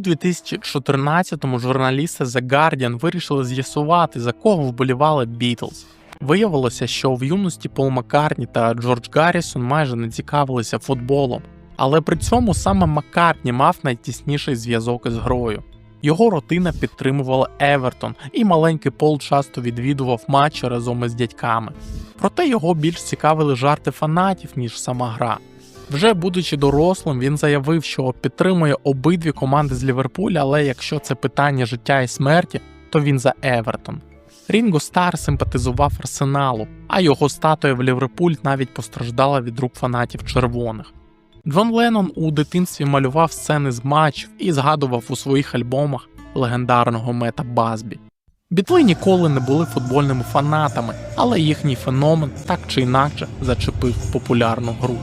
У 2014-му журналісти The Guardian вирішили з'ясувати, за кого вболівали Beatles. Виявилося, що в юності Пол Маккартні та Джордж Гаррісон майже не цікавилися футболом, але при цьому саме Маккартні мав найтісніший зв'язок із грою. Його родина підтримувала Евертон, і маленький Пол часто відвідував матчі разом із дядьками. Проте його більш цікавили жарти фанатів, ніж сама гра. Вже будучи дорослим, він заявив, що підтримує обидві команди з Ліверпуля, але якщо це питання життя і смерті, то він за Евертон. Рінго Стар симпатизував Арсеналу, а його статуя в Ліверпуль навіть постраждала від рук фанатів червоних. Джон Леннон у дитинстві малював сцени з матчів і згадував у своїх альбомах легендарного мета Базбі. Бітли ніколи не були футбольними фанатами, але їхній феномен так чи інакше зачепив популярну гру.